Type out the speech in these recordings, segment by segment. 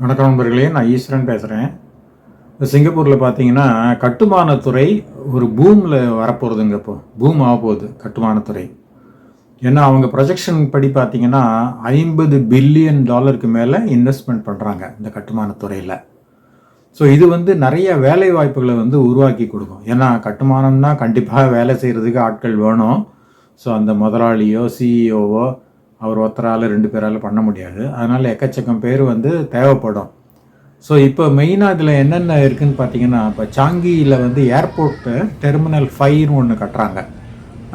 வணக்கம் நண்பர்களே நான் ஈஸ்வரன் பேசுகிறேன் சிங்கப்பூரில் பார்த்தீங்கன்னா கட்டுமானத்துறை ஒரு பூமில் வரப்போகிறதுங்க இப்போ. பூம் ஆக போகுது கட்டுமானத்துறை. ஏன்னா அவங்க ப்ரொஜெக்ஷன் படி பார்த்தீங்கன்னா ஐம்பது பில்லியன் டாலருக்கு மேலே இன்வெஸ்ட்மெண்ட் பண்ணுறாங்க இந்த கட்டுமானத்துறையில். ஸோ இது வந்து நிறைய வேலை வாய்ப்புகளை வந்து உருவாக்கி கொடுக்கும். ஏன்னா கட்டுமானம்னா கண்டிப்பாக வேலை செய்கிறதுக்கு ஆட்கள் வேணும். ஸோ அந்த முதலாளியோ சிஇஓவோ அவர் ஒருத்தரால் ரெண்டு பேரால் பண்ண முடியாது. அதனால் எக்கச்சக்கம் பேர் வந்து தேவைப்படும். ஸோ இப்போ மெயினாக இதில் என்னென்ன இருக்குதுன்னு பார்த்தீங்கன்னா இப்போ சாங்கியில் வந்து ஏர்போர்ட்டு டெர்மினல் ஃபைவ்னு ஒன்று கட்டுறாங்க.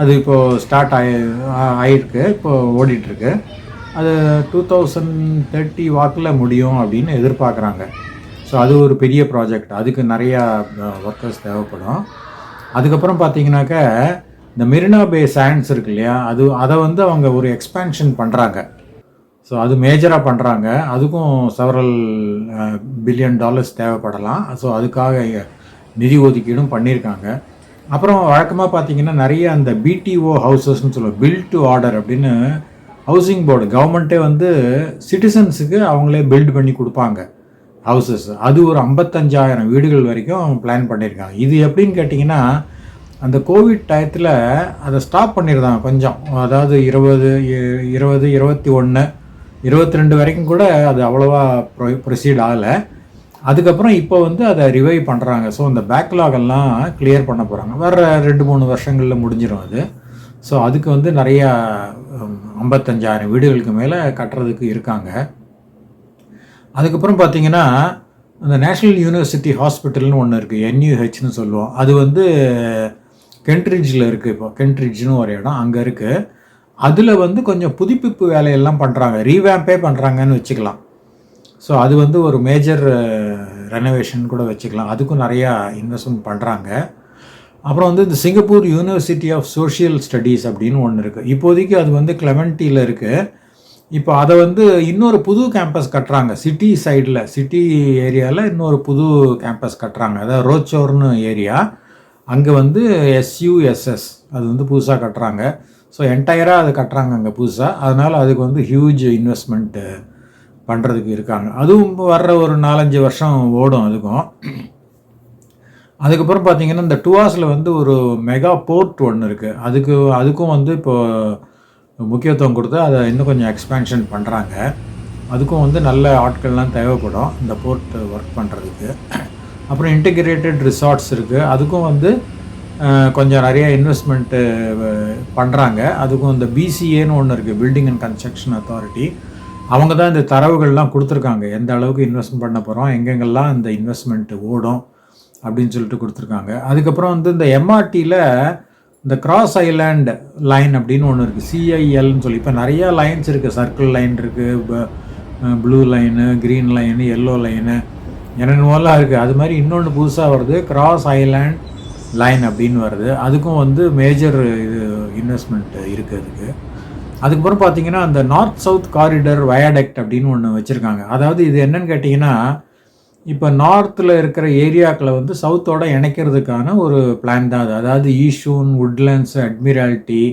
அது இப்போது ஸ்டார்ட் ஆகி ஆயிருக்கு இப்போ ஓடிட்டுருக்கு. அது டூ தௌசண்ட் தேர்ட்டி வாக்கில் முடியும் அப்படின்னு எதிர்பார்க்குறாங்க. ஸோ அது ஒரு பெரிய ப்ராஜெக்ட். அதுக்கு நிறையா ஒர்க்கர்ஸ் தேவைப்படும். அதுக்கப்புறம் பார்த்தீங்கன்னாக்கா இந்த மெரினா பே சாண்ட்ஸ் இருக்கு இல்லையா? அது அதை வந்து அவங்க ஒரு எக்ஸ்பேன்ஷன் பண்ணுறாங்க ஸோ அது மேஜராக பண்ணுறாங்க அதுக்கும் செவரல் பில்லியன் டாலர்ஸ் தேவைப்படலாம். ஸோ அதுக்காக நிதி ஒதுக்கீடும் பண்ணியிருக்காங்க. அப்புறம் வழக்கமாக பார்த்தீங்கன்னா நிறைய அந்த பிடிஓ ஹவுசஸ்ன்னு சொல்லுவோம் பில் டு ஆர்டர் அப்படின்னு ஹவுசிங் போர்டு கவர்மெண்ட்டே வந்து சிட்டிசன்ஸுக்கு அவங்களே பில்ட் பண்ணி கொடுப்பாங்க ஹவுசஸ் அது ஒரு ஐம்பத்தஞ்சாயிரம் வீடுகள் வரைக்கும் பிளான் பண்ணியிருக்காங்க. இது எப்படின்னு கேட்டிங்கன்னா அந்த கோவிட் டயத்தில் அதை ஸ்டாப் பண்ணியிருந்தாங்க கொஞ்சம். அதாவது இருபது இருபது இருபத்தி ஒன்று இருபத்தி ரெண்டு வரைக்கும் கூட அது அவ்வளோவா ப்ரொ ப்ரொசீட் ஆகலை. அதுக்கப்புறம் இப்போ வந்து அதை ரிவைவ் பண்ணுறாங்க ஸோ அந்த பேக்லாக் எல்லாம் கிளியர் பண்ண போகிறாங்க வேறு ரெண்டு மூணு வருஷங்களில் முடிஞ்சிடும் அது. ஸோ அதுக்கு வந்து நிறையா ஐம்பத்தஞ்சாயிரம் வீடுகளுக்கு மேலே கட்டுறதுக்கு இருக்காங்க. அதுக்கப்புறம் பார்த்தீங்கன்னா அந்த நேஷ்னல் யூனிவர்சிட்டி ஹாஸ்பிட்டல்னு ஒன்று இருக்குது என்யூஹெச்னு சொல்லுவோம். அது வந்து கென்ட்ரிட்ஜில் இருக்குது இப்போ. கென்ட்ரிட்ஜ்னு ஒரு இடம் அங்கே இருக்குது அதில் வந்து கொஞ்சம் புதுப்பிப்பு வேலையெல்லாம் பண்ணுறாங்க ரீவேம்பே பண்ணுறாங்கன்னு வச்சுக்கலாம். ஸோ அது வந்து ஒரு மேஜர் ரெனோவேஷன் கூட வச்சுக்கலாம். அதுக்கும் நிறையா இன்வெஸ்ட்மெண்ட் பண்ணுறாங்க அப்புறம் வந்து இந்த Singapore university of social studies அப்படின்னு ஒன்று இருக்குது இப்போதைக்கு அது வந்து கிளெமெண்டியில் இருக்குது இப்போ அதை வந்து இன்னொரு புது கேம்பஸ் கட்டுறாங்க. சிட்டி சைடில் சிட்டி ஏரியாவில் இன்னொரு புது கேம்பஸ் கட்டுறாங்க. அதாவது ரோச்சோர்னு ஏரியா அங்கே வந்து எஸ்யூஎஸ்எஸ் அது வந்து புதுசாக கட்டுறாங்க. ஸோ என்டையராக அது கட்டுறாங்க அங்கே புதுசாக அதனால் அதுக்கு வந்து ஹியூஜ் இன்வெஸ்ட்மெண்ட்டு பண்ணுறதுக்கு இருக்காங்க. அதுவும் வர்ற ஒரு நாலஞ்சு வருஷம் ஓடும் அதுக்கும். அதுக்கப்புறம் பார்த்தீங்கன்னா இந்த டுவாஸில் வந்து ஒரு மெகா போர்ட் ஒன்று இருக்குது அதுக்கு அதுக்கும் வந்து இப்போ முக்கியத்துவம் கொடுத்து அதை இன்னும் கொஞ்சம் எக்ஸ்பேன்ஷன் பண்ணுறாங்க அதுக்கும் வந்து நல்ல ஆட்கள்லாம் தேவைப்படும் இந்த போர்ட் ஒர்க் பண்ணுறதுக்கு அப்புறம் இன்டிகிரேட்டட் ரிசார்ட்ஸ் இருக்குது அதுக்கும் வந்து கொஞ்சம் நிறைய இன்வெஸ்ட்மெண்ட்டு பண்ணுறாங்க அதுக்கும் இந்த பிசிஏன்னு ஒன்று இருக்குது பில்டிங் அண்ட் கன்ஸ்ட்ரக்ஷன் அத்தாரிட்டி அவங்க தான் இந்த தரவுகள்லாம் கொடுத்துருக்காங்க. எந்த அளவுக்கு இன்வெஸ்ட்மெண்ட் பண்ண போகிறோம் எங்கெங்கெல்லாம் இந்த இன்வெஸ்ட்மெண்ட்டு ஓடும் அப்படின்னு சொல்லிட்டு கொடுத்துருக்காங்க. அதுக்கப்புறம் வந்து இந்த எம்ஆர்டியில் இந்த கிராஸ் ஐலாண்ட் லைன் அப்படின்னு ஒன்று இருக்குது சிஐஎல்னு சொல்லி. இப்போ நிறையா லைன்ஸ் இருக்குது சர்க்கிள் லைன் இருக்குது blue line green line yellow line என்னென்னமோலாம் இருக்குது அது மாதிரி இன்னொன்று புதுசாக வருது. கிராஸ் ஐலாண்ட் லைன் அப்படின்னு வருது. அதுக்கும் வந்து மேஜர் இது இன்வெஸ்ட்மெண்ட் இருக்குது அதுக்கு. அதுக்கப்புறம் பார்த்தீங்கன்னா அந்த நார்த் சவுத் காரிடர் வயாடெக்ட் அப்படின்னு ஒன்று வச்சுருக்காங்க. அதாவது இது என்னன்னு கேட்டிங்கன்னா இப்போ நார்த்தில் இருக்கிற ஏரியாக்களை வந்து சவுத்தோட இணைக்கிறதுக்கான ஒரு பிளான் தான் அது. அதாவது ஈஷூன் உட்லண்ட்ஸ் அட்மிரால்ட்டி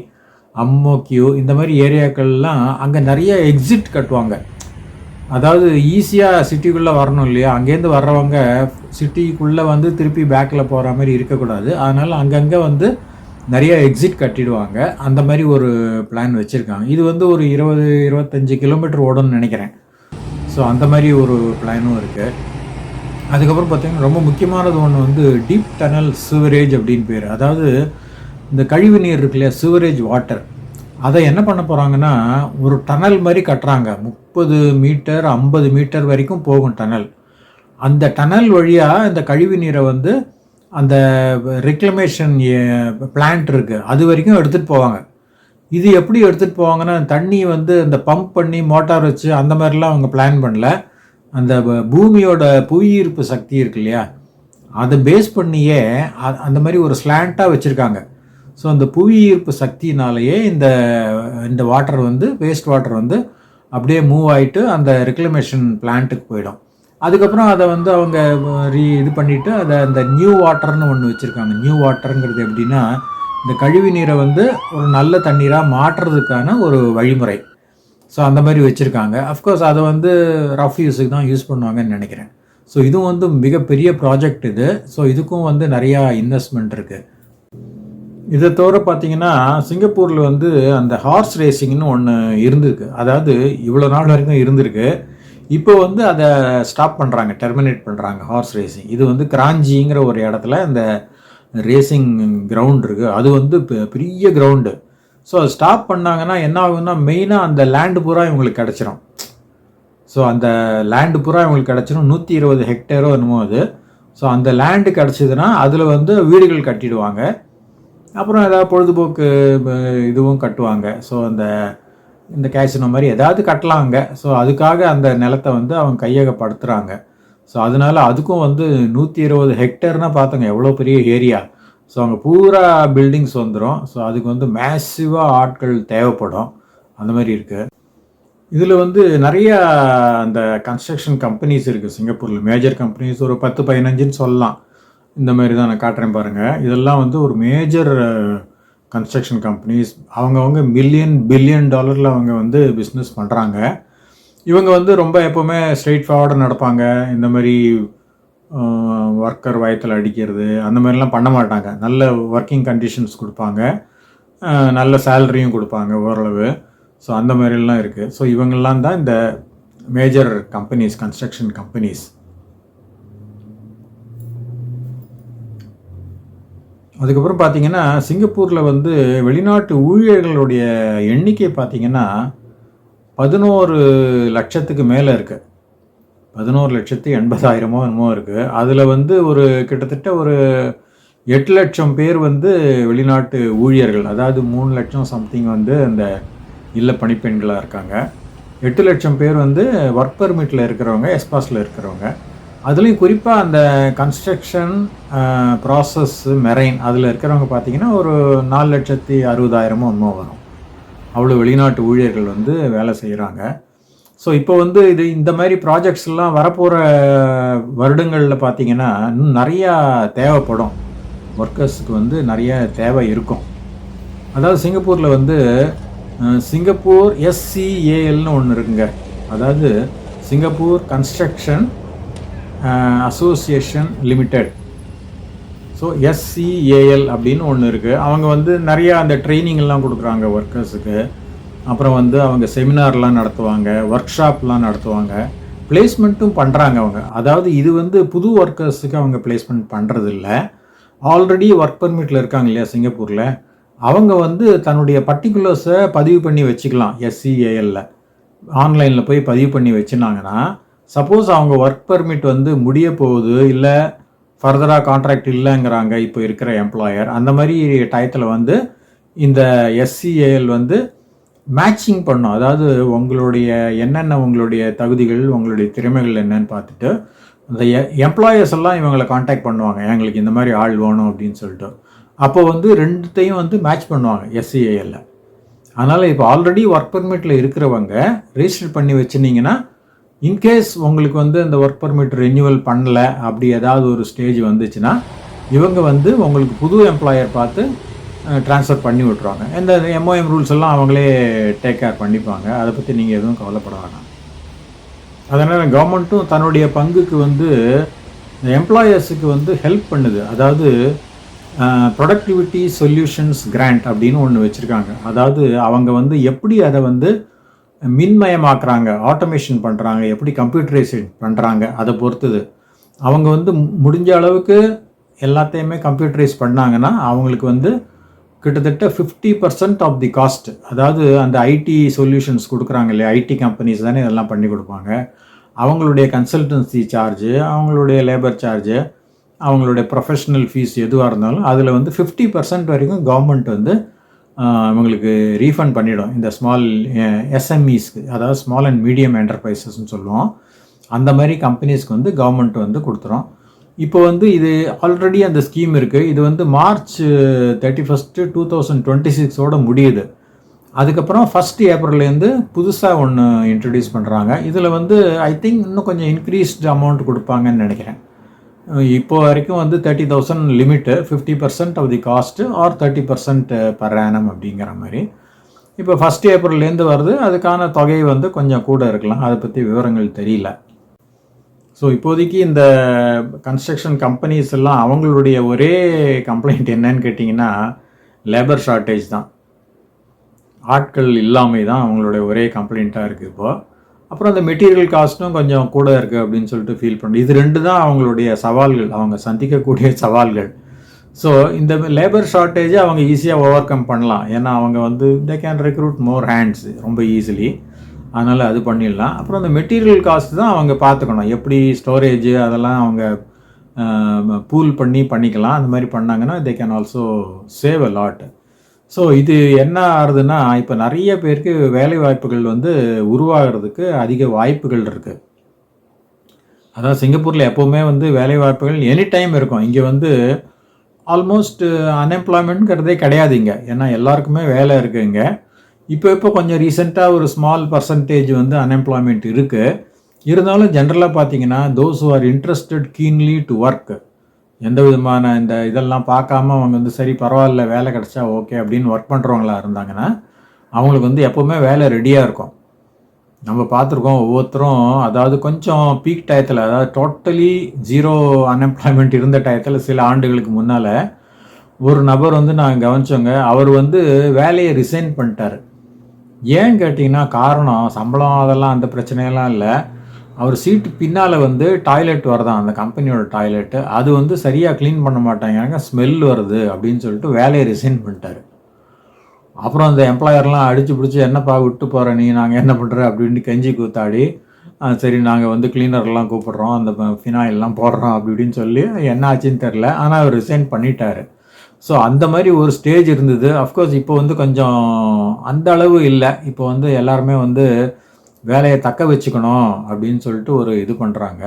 அம்மோக்கியூ இந்த மாதிரி ஏரியாக்கள்லாம் அங்கே நிறைய எக்ஸிட் கட்டுவாங்க. அதாவது ஈஸியாக சிட்டிக்குள்ளே வரணும் இல்லையா? அங்கேருந்து வர்றவங்க சிட்டிக்குள்ளே வந்து திருப்பி பேக்கில் போகிற மாதிரி இருக்கக்கூடாது. அதனால் அங்கங்கே வந்து நிறைய எக்ஸிட் கட்டிடுவாங்க. அந்த மாதிரி ஒரு பிளான் வச்சுருக்காங்க. இது வந்து ஒரு இருபது இருபத்தஞ்சி கிலோமீட்டர் ஓடணும்னு நினைக்கிறேன். ஸோ அந்த மாதிரி ஒரு பிளானும் இருக்குது அதுக்கப்புறம் பார்த்திங்கன்னா ரொம்ப முக்கியமானது ஒன்று வந்து டீப் டனல் சிவரேஜ் அப்படின்னு பேர். அதாவது இந்த கழிவு நீர் இருக்கு இல்லையா? சிவரேஜ் வாட்டர் அதை என்ன பண்ண போகிறாங்கன்னா ஒரு டனல் மாதிரி கட்டுறாங்க. முப்பது மீட்டர் ஐம்பது மீட்டர் வரைக்கும் போகும் டனல். அந்த டனல் வழியாக இந்த கழிவு நீரை வந்து அந்த ரெக்ளமேஷன் பிளான்ட் இருக்குது அது வரைக்கும் எடுத்துகிட்டு போவாங்க. இது எப்படி எடுத்துகிட்டு போவாங்கன்னா தண்ணி வந்து இந்த பம்ப் பண்ணி மோட்டார் வச்சு அந்த மாதிரிலாம் அவங்க பிளான் பண்ணல. அந்த பூமியோட புவியீர்ப்பு சக்தி இருக்கு இல்லையா? அதை பேஸ் பண்ணியே அ- அந்த மாதிரி ஒரு ஸ்லாண்ட்டாக வச்சுருக்காங்க. ஸோ அந்த புவி ஈர்ப்பு சக்தினாலேயே இந்த இந்த வாட்டர் வந்து வேஸ்ட் வாட்டர் வந்து அப்படியே மூவ் ஆகிட்டு அந்த ரெக்ளமேஷன் பிளான்ட்டுக்கு போயிடும். அதுக்கப்புறம் அதை வந்து அவங்க ரீ இது பண்ணிவிட்டு அதை அந்த நியூ வாட்டர்னு ஒன்று வச்சுருக்காங்க. நியூ வாட்டருங்கிறது எப்படின்னா இந்த கழிவு நீரை வந்து ஒரு நல்ல தண்ணீராக மாற்றுறதுக்கான ஒரு வழிமுறை. ஸோ அந்த மாதிரி வச்சுருக்காங்க. அஃப்கோர்ஸ் அதை வந்து ரஃப் யூஸுக்கு தான் யூஸ் பண்ணுவாங்கன்னு நினைக்கிறேன். ஸோ இதுவும் வந்து மிகப்பெரிய ப்ராஜெக்ட் இது. ஸோ இதுக்கும் வந்து நிறையா இன்வெஸ்ட்மெண்ட் இருக்குது இதை தவிர பார்த்தீங்கன்னா சிங்கப்பூரில் வந்து அந்த ஹார்ஸ் ரேசிங்னு ஒன்று இருந்திருக்கு. அதாவது இவ்வளோ நாள் வரைக்கும் இருந்திருக்கு. இப்போ வந்து அதை ஸ்டாப் பண்ணுறாங்க டெர்மினேட் பண்ணுறாங்க ஹார்ஸ் ரேசிங் இது வந்து கிராஞ்சிங்கிற ஒரு இடத்துல அந்த ரேசிங் கிரவுண்ட் இருக்குது அது வந்து பெ- பெரிய கிரவுண்டு ஸோ அது ஸ்டாப் பண்ணாங்கன்னா என்ன ஆகுதுன்னா மெயினாக அந்த லேண்டு பூரா இவங்களுக்கு கிடச்சிரும். ஸோ அந்த லேண்டு பூரா இவங்களுக்கு கிடச்சிரும். நூற்றி இருபது ஹெக்டேரோ என்னமோ அது. ஸோ அந்த லேண்டு கிடச்சிதுன்னா அதில் வந்து வீடுகள் கட்டிடுவாங்க. அப்புறம் ஏதாவது பொழுதுபோக்கு இதுவும் கட்டுவாங்க. ஸோ அந்த இந்த கேசினோ மாதிரி ஏதாவது கட்டலாங்க. ஸோ அதுக்காக அந்த நிலத்தை வந்து அவங்க கையகப்படுத்துகிறாங்க ஸோ அதனால அதுக்கும் வந்து நூற்றி இருபது ஹெக்டர்னால் பார்த்தோங்க எவ்வளோ பெரிய ஏரியா. ஸோ அங்கே பூரா பில்டிங்ஸ் வந்துடும் ஸோ அதுக்கு வந்து மேசிவாக ஆட்கள் தேவைப்படும். அந்த மாதிரி இருக்குது இதில் வந்து நிறையா அந்த கன்ஸ்ட்ரக்ஷன் கம்பெனிஸ் இருக்குது சிங்கப்பூரில் மேஜர் கம்பெனிஸ் ஒரு பத்து பதினஞ்சுன்னு சொல்லலாம். இந்த மாதிரி தான் நான் காட்டுறேன் பாருங்கள் இதெல்லாம் வந்து ஒரு மேஜர் கன்ஸ்ட்ரக்ஷன் கம்பெனிஸ் அவங்கவுங்க மில்லியன் பில்லியன் டாலரில் அவங்க வந்து பிஸ்னஸ் பண்ணுறாங்க இவங்க வந்து ரொம்ப எப்போவுமே ஸ்ட்ரெயிட் ஃபார்வர்டாக நடப்பாங்க. இந்த மாதிரி ஒர்க்கர் வயத்தில் அடிக்கிறது அந்த மாதிரிலாம் பண்ண மாட்டாங்க. நல்ல ஒர்க்கிங் கண்டிஷன்ஸ் கொடுப்பாங்க. நல்ல சேலரியும் கொடுப்பாங்க ஓரளவு. ஸோ அந்த மாதிரிலாம் இருக்குது ஸோ இவங்கெல்லாம் தான் இந்த மேஜர் கம்பெனிஸ் கன்ஸ்ட்ரக்ஷன் கம்பெனிஸ் அதுக்கப்புறம் பார்த்தீங்கன்னா சிங்கப்பூரில் வந்து வெளிநாட்டு ஊழியர்களுடைய எண்ணிக்கை பார்த்தீங்கன்னா பதினோரு லட்சத்துக்கு மேலே இருக்குது பதினோரு லட்சத்து எண்பதாயிரமோ என்னமோ இருக்குது அதில் வந்து ஒரு கிட்டத்தட்ட ஒரு எட்டு லட்சம் பேர் வந்து வெளிநாட்டு ஊழியர்கள் அதாவது மூணு லட்சம் சம்திங் வந்து அந்த இல்ல பணிப்பெண்களாக இருக்காங்க. எட்டு லட்சம் பேர் வந்து ஒர்க் பர்மிட்டில் இருக்கிறவங்க எஸ்பாஸில் இருக்கிறவங்க. அதுலேயும் குறிப்பாக அந்த கன்ஸ்ட்ரக்ஷன் ப்ராசஸ் மெரைன் அதில் இருக்கிறவங்க பார்த்தீங்கன்னா ஒரு நாலு லட்சத்தி அறுபதாயிரமோ என்னமோ வரும். அவ்வளோ வெளிநாட்டு ஊழியர்கள் வந்து வேலை செய்கிறாங்க ஸோ இப்போ வந்து இது இந்த மாதிரி ப்ராஜெக்ட்ஸ்லாம் வரப்போகிற வருடங்களில் பார்த்தீங்கன்னா இன்னும் நிறையா தேவைப்படும். ஒர்க்கர்ஸுக்கு வந்து நிறைய தேவை இருக்கும். அதாவது சிங்கப்பூரில் வந்து சிங்கப்பூர் எஸ்சிஏஎல்னு ஒன்று இருக்குங்க. அதாவது Singapore construction association limited so SCAL அப்படின்னு ஒன்று இருக்குது அவங்க வந்து நிறையா அந்த ட்ரைனிங் எல்லாம் கொடுக்குறாங்க ஒர்க்கர்ஸுக்கு அப்புறம் வந்து அவங்க செமினார்லாம் நடத்துவாங்க ஒர்க் ஷாப்லாம் நடத்துவாங்க. பிளேஸ்மெண்ட்டும் பண்ணுறாங்க அவங்க. அதாவது இது வந்து புது ஒர்க்கர்ஸுக்கு அவங்க பிளேஸ்மெண்ட் பண்ணுறதில்ல ஆல்ரெடி ஒர்க் பர்மிட்டில் இருக்காங்க இல்லையா சிங்கப்பூரில். அவங்க வந்து தன்னுடைய பர்டிகுலர்ஸை பதிவு பண்ணி வச்சுக்கலாம் எஸ்சிஏஎல்ல ஆன்லைனில் போய் பதிவு பண்ணி வச்சுனாங்கன்னா சப்போஸ் அவங்க ஒர்க் பர்மிட் வந்து முடிய போகுது இல்லை ஃபர்தராக கான்ட்ராக்ட் இல்லைங்கிறாங்க இப்போ இருக்கிற எம்ப்ளாயர் அந்த மாதிரி டயத்தில் வந்து இந்த எஸ்சிஏஎல் வந்து மேட்சிங் பண்ணும். அதாவது உங்களுடைய என்னென்ன உங்களுடைய தகுதிகள் உங்களுடைய திறமைகள் என்னன்னு பார்த்துட்டு அந்த எம்ப்ளாயர்ஸ் எல்லாம் இவங்களை காண்டாக்ட் பண்ணுவாங்க. எங்களுக்கு இந்த மாதிரி ஆள் வேணும் அப்படின்னு சொல்லிட்டு. அப்போ வந்து ரெண்டுத்தையும் வந்து மேட்ச் பண்ணுவாங்க எஸ்சிஏஎல்ல அதனால் இப்போ ஆல்ரெடி ஒர்க் பர்மிட்டில் இருக்கிறவங்க ரெஜிஸ்டர் பண்ணி வச்சுருந்தீங்கன்னா இன்கேஸ் உங்களுக்கு வந்து அந்த ஒர்க் பர்மிட் ரெனியூவல் பண்ணல அப்படி ஏதாவது ஒரு ஸ்டேஜ் வந்துச்சுன்னா இவங்க வந்து உங்களுக்கு புது எம்ப்ளாயர் பார்த்து ட்ரான்ஸ்ஃபர் பண்ணி விட்ருவாங்க இந்த எம்ஓஎம் ரூல்ஸ் எல்லாம் அவங்களே டேக் கேர் பண்ணிப்பாங்க. அதை பற்றி நீங்கள் எதுவும் கவலைப்பட வேணாம். அதனால் கவர்மெண்ட்டும் தன்னுடைய பங்குக்கு வந்து இந்த எம்ப்ளாயர்ஸுக்கு வந்து ஹெல்ப் பண்ணுது. அதாவது ப்ரொடக்டிவிட்டி சொல்யூஷன்ஸ் கிராண்ட் அப்படின்னு ஒன்று வச்சுருக்காங்க. அதாவது அவங்க வந்து எப்படி அதை வந்து மின்மயமாக்குறாங்க ஆட்டோமேஷன் பண்ணுறாங்க எப்படி கம்ப்யூட்டரைசேஷன் பண்ணுறாங்க அதை பொறுத்தது. அவங்க வந்து மு- முடிஞ்ச அளவுக்கு எல்லாத்தையுமே கம்ப்யூட்டரைஸ் பண்ணாங்கன்னா அவங்களுக்கு வந்து கிட்டத்தட்ட fifty percent of the cost அதாவது அந்த ஐடி சொல்யூஷன்ஸ் கொடுக்குறாங்க இல்லையா? ஐடி கம்பெனிஸ் தானே இதெல்லாம் பண்ணி கொடுப்பாங்க. அவங்களுடைய கன்சல்டன்சி சார்ஜு அவங்களுடைய லேபர் சார்ஜு அவங்களுடைய ப்ரொஃபஷனல் ஃபீஸ் எதுவாக இருந்தாலும் அதில் வந்து ஃபிஃப்டி பர்சன்ட் வரைக்கும் கவர்மெண்ட் வந்து இவங்களுக்கு ரீஃபண்ட் பண்ணிடும். இந்த ஸ்மால் எஸ்எம்இஸ்க்கு அதாவது ஸ்மால் அண்ட் மீடியம் என்டர்பிரைசஸ்ன்னு சொல்லுவோம். அந்த மாதிரி கம்பெனிஸ்க்கு வந்து கவர்மெண்ட் வந்து கொடுத்துரும். இப்போ வந்து இது ஆல்ரெடி அந்த ஸ்கீம் இருக்குது இது வந்து March thirty first two thousand twenty சிக்ஸோட முடியுது. அதுக்கப்புறம் ஃபஸ்ட் ஏப்ரல்லேருந்து புதுசாக ஒன்று இன்ட்ரடியூஸ் பண்ணுறாங்க இதில் வந்து ஐ திங்க் இன்னும் கொஞ்சம் இன்க்ரீஸ்டு அமௌண்ட் கொடுப்பாங்கன்னு நினைக்கிறேன். இப்போ வரைக்கும் வந்து thirty thousand limit fifty percent of the cost or thirty percent per annum அப்படிங்கிற மாதிரி. இப்போ ஃபஸ்ட் ஏப்ரல்லேருந்து வருது அதுக்கான தொகை வந்து கொஞ்சம் கூட இருக்கலாம். அதை பற்றி விவரங்கள் தெரியல. ஸோ இப்போதைக்கு இந்த கன்ஸ்ட்ரக்ஷன் கம்பெனிஸ் எல்லாம் அவங்களுடைய ஒரே கம்ப்ளைண்ட் என்னன்னு கேட்டிங்கன்னா லேபர் ஷார்ட்டேஜ் தான். ஆட்கள் இல்லாமல் தான் அவங்களுடைய ஒரே கம்ப்ளைண்ட்டாக இருக்குது இப்போது அப்புறம் அந்த மெட்டீரியல் காஸ்ட்டும் கொஞ்சம் கூட இருக்குது அப்படின்னு சொல்லிட்டு ஃபீல் பண்ணுறேன் இது ரெண்டு தான் அவங்களுடைய சவால்கள். அவங்க சந்திக்கக்கூடிய சவால்கள். ஸோ இந்த லேபர் ஷார்ட்டேஜை அவங்க ஈஸியாக ஓவர் கம் பண்ணலாம். ஏன்னா அவங்க வந்து they can recruit more hands ரொம்ப ஈஸிலி அதனால் அது பண்ணிடலாம். அப்புறம் அந்த மெட்டீரியல் காஸ்ட் தான் அவங்க பார்த்துக்கணும். எப்படி ஸ்டோரேஜ் அதெல்லாம் அவங்க பூல் பண்ணி பண்ணிக்கலாம். அந்த மாதிரி பண்ணாங்கன்னா they can also save a lot so இது என்ன ஆகுதுன்னா இப்போ நிறைய பேருக்கு வேலை வாய்ப்புகள் வந்து உருவாகிறதுக்கு அதிக வாய்ப்புகள் இருக்குது அதான் சிங்கப்பூரில் எப்போவுமே வந்து வேலை வாய்ப்புகள் எனி டைம் இருக்கும். இங்கே வந்து ஆல்மோஸ்ட் அன்எம்ப்ளாய்மெண்ட்ங்கிறதே கிடையாது இங்கே. ஏன்னா எல்லாருக்குமே வேலை இருக்குது இங்கே. இப்போ இப்போ கொஞ்சம் ரீசெண்டாக ஒரு ஸ்மால் பர்சன்டேஜ் வந்து அன்எம்ப்ளாய்மெண்ட் இருக்குது இருந்தாலும் ஜென்ரலாக பார்த்தீங்கன்னா those are interested keenly to work எந்த விதமான இந்த இதெல்லாம் பார்க்காம அவங்க வந்து சரி பரவாயில்ல வேலை கிடச்சா ஓகே அப்படின்னு ஒர்க் பண்ணுறவங்களா இருந்தாங்கன்னா அவங்களுக்கு வந்து எப்போவுமே வேலை ரெடியாக இருக்கும். நம்ம பார்த்துருக்கோம் ஒவ்வொருத்தரும் அதாவது கொஞ்சம் பீக் டயத்தில் அதாவது டோட்டலி ஜீரோ அன்எம்ப்ளாய்மெண்ட் இருந்த டயத்தில் சில ஆண்டுகளுக்கு முன்னால் ஒரு நபர் வந்து நான் கவனிச்சோங்க அவர் வந்து வேலையை ரிசைன் பண்ணிட்டார். ஏன் கேட்டிங்கன்னா காரணம் சம்பளம் அதெல்லாம் அந்த பிரச்சனையெல்லாம் இல்லை. அவர் சீட்டு பின்னால் வந்து டாய்லெட் வருதான் அந்த கம்பெனியோட டாய்லெட்டு அது வந்து சரியாக க்ளீன் பண்ண மாட்டாங்க. ஸ்மெல் வருது அப்படின்னு சொல்லிட்டு வேலையை ரிசைன் பண்ணிட்டார். அப்புறம் அந்த எம்ப்ளாயர்லாம் அடித்து பிடிச்சி என்னப்பா விட்டு போகிற நீ? நாங்கள் என்ன பண்ணுற அப்படின்னு கெஞ்சி கூத்தாடி சரி நாங்கள் வந்து கிளீனர்லாம் கூப்பிட்றோம். அந்த ஃபினாயெல்லாம் போடுறோம். அப்படி இப்படின்னு சொல்லி என்ன ஆச்சுன்னு தெரில ஆனால் அவர் ரிசைன் பண்ணிட்டார். ஸோ அந்த மாதிரி ஒரு ஸ்டேஜ் இருந்தது. அஃப்கோர்ஸ் இப்போ வந்து கொஞ்சம் அந்த அளவு இல்லை. இப்போ வந்து எல்லாருமே வந்து வேலையை தக்க வச்சுக்கணும் அப்படின்னு சொல்லிட்டு ஒரு இது பண்ணுறாங்க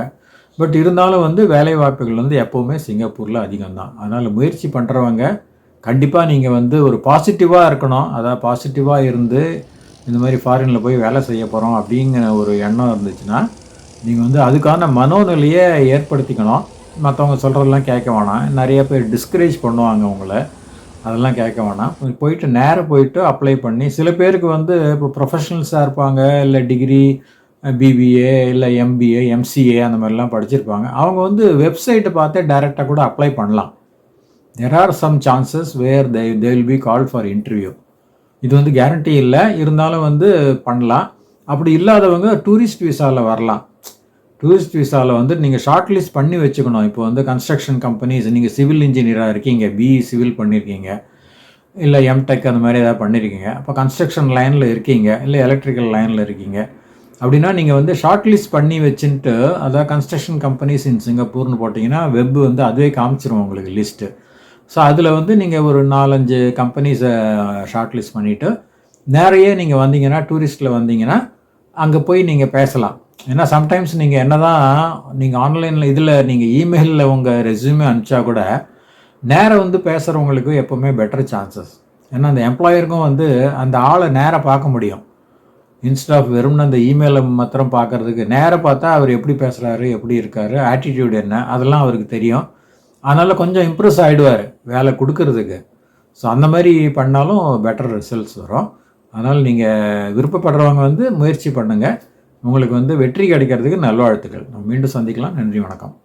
பட் இருந்தாலும் வந்து வேலை வாய்ப்புகள் வந்து எப்போவுமே சிங்கப்பூரில் அதிகம்தான். அதனால் முயற்சி பண்ணுறவங்க கண்டிப்பாக நீங்கள் வந்து ஒரு பாசிட்டிவாக இருக்கணும். அதாவது பாசிட்டிவாக இருந்து இந்த மாதிரி ஃபாரினில் போய் வேலை செய்ய போகிறோம் அப்படிங்கிற ஒரு எண்ணம் இருந்துச்சுன்னா நீங்கள் வந்து அதுக்கான மனோநிலையை ஏற்படுத்திக்கணும். மற்றவங்க சொல்கிறதெல்லாம் கேட்க வேணாம். நிறைய பேர் டிஸ்கரேஜ் பண்ணுவாங்க உங்களை. அதெல்லாம் கேட்க வேணாம். போயிட்டு நேராக போயிட்டு அப்ளை பண்ணி சில பேருக்கு வந்து இப்போ ப்ரொஃபஷனல்ஸாக இருப்பாங்க இல்லை டிகிரி பிபிஏ இல்லை எம்பிஏ எம்சிஏ அந்த மாதிரிலாம் படிச்சிருப்பாங்க. அவங்க வந்து வெப்சைட்டை பார்த்தே டைரெக்டாக கூட அப்ளை பண்ணலாம். There are some chances where they they will be call for interview இது வந்து கேரண்டி இல்லை. இருந்தாலும் வந்து பண்ணலாம். அப்படி இல்லாதவங்க டூரிஸ்ட் விசாவில் வரலாம். டூரிஸ்ட் விசாவில் வந்து நீங்கள் ஷார்ட் லிஸ்ட் பண்ணி வச்சுக்கணும். இப்போ வந்து கன்ஸ்ட்ரக்ஷன் கம்பெனிஸ் நீங்கள் சிவில் இன்ஜினியராக இருக்கீங்க பிஇ சிவில் பண்ணியிருக்கீங்க இல்லை எம்டெக் அந்த மாதிரி ஏதாவது பண்ணியிருக்கீங்க அப்போ கன்ஸ்ட்ரக்ஷன் லைனில் இருக்கீங்க இல்லை எலக்ட்ரிக்கல் லைனில் இருக்கீங்க. அப்படின்னா நீங்கள் வந்து ஷார்ட் லிஸ்ட் பண்ணி வச்சுட்டு அதாவது கன்ஸ்ட்ரக்ஷன் கம்பெனிஸ் இன் சிங்கப்பூர்னு போட்டிங்கன்னா வெப் வந்து அதுவே காமிச்சிரும் உங்களுக்கு லிஸ்ட்டு ஸோ அதில் வந்து நீங்கள் ஒரு நாலஞ்சு கம்பெனிஸை ஷார்ட் லிஸ்ட் பண்ணிவிட்டு நிறைய நீங்கள் வந்தீங்கன்னா டூரிஸ்ட்டில் வந்தீங்கன்னா அங்கே போய் நீங்கள் பேசலாம். ஏன்னா சம்டைம்ஸ் நீங்கள் என்ன தான் நீங்கள் ஆன்லைனில் இதில் நீங்கள் இமெயிலில் உங்கள் ரெஸ்யூமே அனுப்பிச்சா கூட நேராக வந்து பேசுகிறவங்களுக்கு எப்போவுமே பெட்டர் சான்சஸ் ஏன்னா அந்த எம்ப்ளாயருக்கும் வந்து அந்த ஆளை நேராக பார்க்க முடியும். இன்ஸ்ட் ஆஃப் வெறும்னு அந்த இமெயிலை மாத்திரம் பார்க்குறதுக்கு நேராக பார்த்தா அவர் எப்படி பேசுகிறாரு எப்படி இருக்கார் ஆட்டிடியூட் என்ன அதெல்லாம் அவருக்கு தெரியும். அதனால் கொஞ்சம் இம்ப்ரெஸ் ஆகிடுவார் வேலை கொடுக்கறதுக்கு. ஸோ அந்த மாதிரி பண்ணாலும் பெட்டர் ரிசல்ட்ஸ் வரும். அதனால் நீங்கள் விருப்பப்படுறவங்க வந்து முயற்சி பண்ணுங்கள் உங்களுக்கு வந்து வெற்றி கிடைக்கிறதுக்கு நல்வாழ்த்துக்கள் நம்ம மீண்டும் சந்திக்கலாம். நன்றி வணக்கம்.